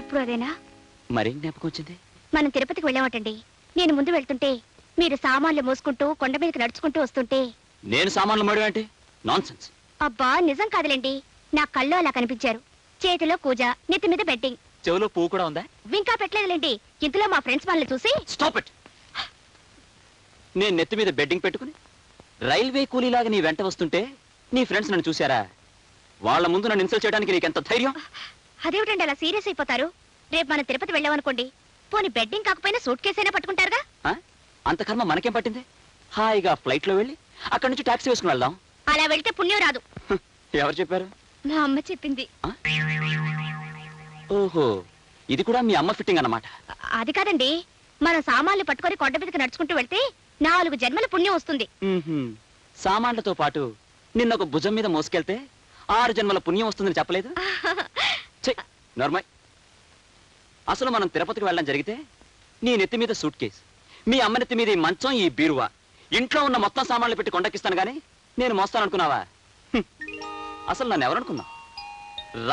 ఇప్పుడు అదేనా? మరేం జ్ఞాపకం వచ్చింది? మనం తిరుపతికి వెళ్ళామటండి. నేను ముందు వెళ్తుంటే మీరు సామాన్లు మోసుకుంటూ కొండ మీదకి నడుచుకుంటూ వస్తుంటే. నేను సామాన్లు మడి అంటే నాన్ సెన్స్ అబ్బా నిజం కాదులేండి. నా కళ్ళు అలా కనిపించారు. చేతిలో కూజ నెత్తి మీద బెట్టింగ్. చెవిలో పువ్వు కూడా ఉందా? ఇంకా పెట్టలేదులేండి. ఇంతలో మా ఫ్రెండ్స్ వాళ్ళని చూసి స్టాప్ ఇట్ నేను నెత్తి మీద బెడ్డింగ్ పెట్టుకుని రైల్వే కూలీలాగా నీ వెంట వస్తుంటే నీ ఫ్రెండ్స్ నన్ను చూశారా? వాళ్ళ ముందు నన్ను ఇన్సల్ట్ చేయడానికి నీకెంత ధైర్యం? అదేమిటండి అలా సీరియస్ అయిపోతారు? రేపు మనం తిరుపతి వెళ్ళామనుకోండి. పోనీ బెడ్డింగ్ కాకపోయినా సూట్ కేసైనా పట్టుకుంటారుగా? అంత కర్మ మనకేం పట్టింది? హాయిగా ఫ్లైట్లో వెళ్ళి అక్కడి నుంచి టాక్సీ వేసుకుని వెళ్దాం. అలా వెళ్తే పుణ్యం రాదు. ఎవరు చెప్పారు? మా అమ్మ చెప్పింది? ఓహో ఇది కూడా మీ అమ్మ ఫిట్టింగ్ అన్నమాట. అది కాదండి. మనం సామాన్లు పట్టుకొని కొండ మీదకి నడుచుకుంటూ వెళ్తే నాలుగు జన్మల పుణ్యం వస్తుంది. సామాన్లతో పాటు నిన్న ఒక భుజం మీద మోసుకెళ్తే ఆరు జన్మల పుణ్యం వస్తుందని చెప్పలేదు? నోర్మయ్. అసలు మనం తిరుపతికి వెళ్ళడం జరిగితే నీ నెత్తి మీద సూట్ కేసు మీ అమ్మ నెత్తి మీద ఈ మంచం ఈ బీరువా. ఇంట్లో ఉన్న మొత్తం సామాన్లు పెట్టి కొండకిస్తాను గానీ నేను మోస్తాననుకున్నావా? అసలు నన్ను ఎవరనుకున్నావు? రా